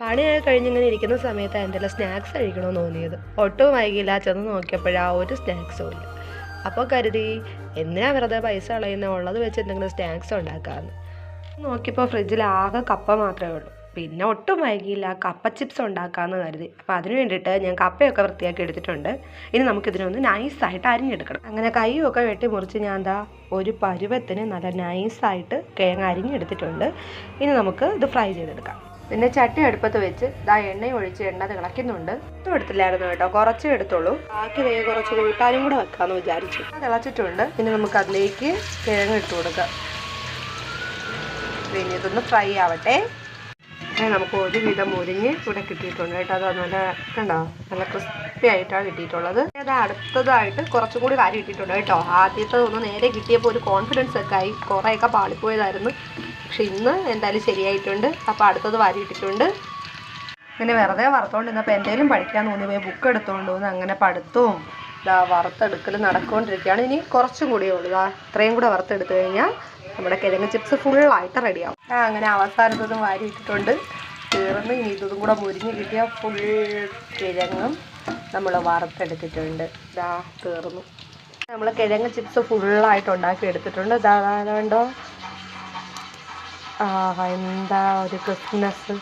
പണിയായി കഴിഞ്ഞിങ്ങനെ ഇരിക്കുന്ന സമയത്ത് എന്തെല്ലാം സ്നാക്സ് കഴിക്കണമെന്ന് തോന്നിയത്. ഒട്ടും വൈകില്ല ചെന്ന് നോക്കിയപ്പോഴാ ഒരു സ്നാക്സും ഇല്ല. അപ്പോൾ കരുതി എന്തിനാ വെറുതെ പൈസ കളയുന്ന ഉള്ളത് വെച്ച് എന്തെങ്കിലും സ്നാക്സ് ഉണ്ടാക്കാമെന്ന് നോക്കിയപ്പോൾ ഫ്രിഡ്ജിൽ ആകെ കപ്പ മാത്രമേ ഉള്ളൂ. പിന്നെ ഒട്ടും വൈകിയില്ല കപ്പ ചിപ്സ് ഉണ്ടാക്കാമെന്ന് കരുതി. അപ്പോൾ അതിന് വേണ്ടിയിട്ട് ഞാൻ കപ്പയൊക്കെ വൃത്തിയാക്കി എടുത്തിട്ടുണ്ട്. ഇനി നമുക്കിതിനൊന്ന് നൈസായിട്ട് അരിഞ്ഞെടുക്കണം. അങ്ങനെ കൈയൊക്കെ വെട്ടി മുറിച്ച് ഞാൻ എന്താ ഒരു പരുവത്തിന് നല്ല നൈസായിട്ട് കിഴങ്ങ് അരിഞ്ഞെടുത്തിട്ടുണ്ട്. ഇനി നമുക്ക് ഇത് ഫ്രൈ ചെയ്തെടുക്കാം. പിന്നെ ചട്ടി അടുപ്പത്ത് വെച്ച് ഇതാ എണ്ണയും ഒഴിച്ച് എണ്ണ തിളയ്ക്കുന്നുണ്ട് ഒട്ടും എടുത്തില്ലായിരുന്നു കേട്ടോ. കുറച്ചേ എടുത്തുള്ളൂ. ബാക്കി വേഗം കുറച്ച് കൂട്ടാനും കൂടെ വെക്കാമെന്ന് വിചാരിച്ചു. തിളച്ചിട്ടുണ്ട് ഇനി നമുക്ക് അതിലേക്ക് കിഴങ്ങ് ഇട്ട് കൊടുക്കാം. പിന്നെ ഇതൊന്ന് ഫ്രൈ ആവട്ടെ. നമുക്ക് ഒരുവിധം മുരിഞ്ഞ് ഇവിടെ കിട്ടിയിട്ടുണ്ട് കേട്ടോ. അത് നല്ല കണ്ടോ? നല്ല ക്രിസ്പി ആയിട്ടാണ് കിട്ടിയിട്ടുള്ളത്. അത് അടുത്തതായിട്ട് കുറച്ചും കൂടി കാര്യം കിട്ടിയിട്ടുണ്ട് കേട്ടോ. ആദ്യത്തെ ഒന്ന് നേരെ കിട്ടിയപ്പോൾ ഒരു കോൺഫിഡൻസ് ഒക്കെ ആയി. കുറേയൊക്കെ പാളിപ്പോയതായിരുന്നു. പക്ഷെ ഇന്ന് എന്തായാലും ശരിയായിട്ടുണ്ട്. അപ്പോൾ അടുത്തത് വാരി ഇട്ടിട്ടുണ്ട് പിന്നെ വെറുതെ വറുത്തുകൊണ്ടിരുന്നപ്പോൾ എന്തെങ്കിലും പഠിക്കാൻ തോന്നി പോയി ബുക്ക് എടുത്തോണ്ട് വന്ന് അങ്ങനെ പഠിത്തവും ഇതാ വറുത്തെടുക്കൽ നടക്കൊണ്ടിരിക്കുകയാണ്. ഇനി കുറച്ചും കൂടി ഉള്ളൂ. ഇതാ ഇത്രയും കൂടെ വറുത്തെടുത്തു കഴിഞ്ഞാൽ നമ്മുടെ കിഴങ്ങ് ചിപ്സ് ഫുള്ളായിട്ട് റെഡിയാവും ആ അങ്ങനെ അവസാനത്തതും വാരി ഇട്ടിട്ടുണ്ട് തീർന്ന് ഇനി ഇതും കൂടെ മുരിഞ്ഞ് കിട്ടിയ ഫുൾ കിഴങ്ങും നമ്മൾ വറുത്തെടുത്തിട്ടുണ്ട്. ഇതാ തീർന്നു. നമ്മൾ കിഴങ്ങ് ചിപ്സ് ഫുള്ളായിട്ട് ഉണ്ടാക്കി എടുത്തിട്ടുണ്ട്. ഇതാ വേണ്ടോ എന്താ ഒരു ക്രിസ്മസ്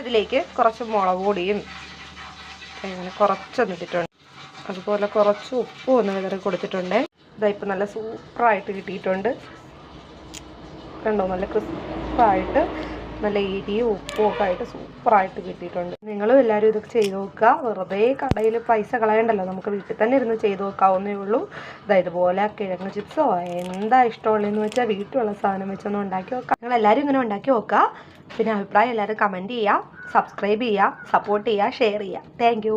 ഇതിലേക്ക് കുറച്ച് മുളക് പൊടിയും അങ്ങനെ കുറച്ചൊന്ന് ഇട്ടിട്ടുണ്ട് അതുപോലെ കുറച്ച് ഉപ്പും ഒന്ന് വിതറി കൊടുത്തിട്ടുണ്ട്. ഇതാ ഇപ്പം നല്ല സൂപ്പറായിട്ട് കിട്ടിയിട്ടുണ്ട്. കണ്ടോ നല്ല ക്രിസ്പായിട്ട് നല്ല ഇടിയും ഉപ്പും ഒക്കെ ആയിട്ട് സൂപ്പറായിട്ട് കിട്ടിയിട്ടുണ്ട്. നിങ്ങളും എല്ലാവരും ഇതൊക്കെ ചെയ്ത് നോക്കുക. വെറുതെ കടയിൽ പൈസ കളയണ്ടല്ലോ. നമുക്ക് വീട്ടിൽ തന്നെ ഇരുന്ന് ചെയ്ത് നോക്കാവുന്നേ ഉള്ളൂ. അതായത് പോലെ കിഴങ്ങ് ചിപ്സോ എന്താ ഇഷ്ടമുള്ളതെന്ന് വെച്ചാൽ വീട്ടിലുള്ള സാധനം വെച്ചൊന്ന് ഉണ്ടാക്കി നോക്കാം. നിങ്ങൾ എല്ലാവരും ഇങ്ങനെ ഉണ്ടാക്കി നോക്കുക. പിന്നെ അഭിപ്രായം എല്ലാവരും കമന്റ് ചെയ്യുക. സബ്സ്ക്രൈബ് ചെയ്യുക. സപ്പോർട്ട് ചെയ്യുക. ഷെയർ ചെയ്യുക. താങ്ക്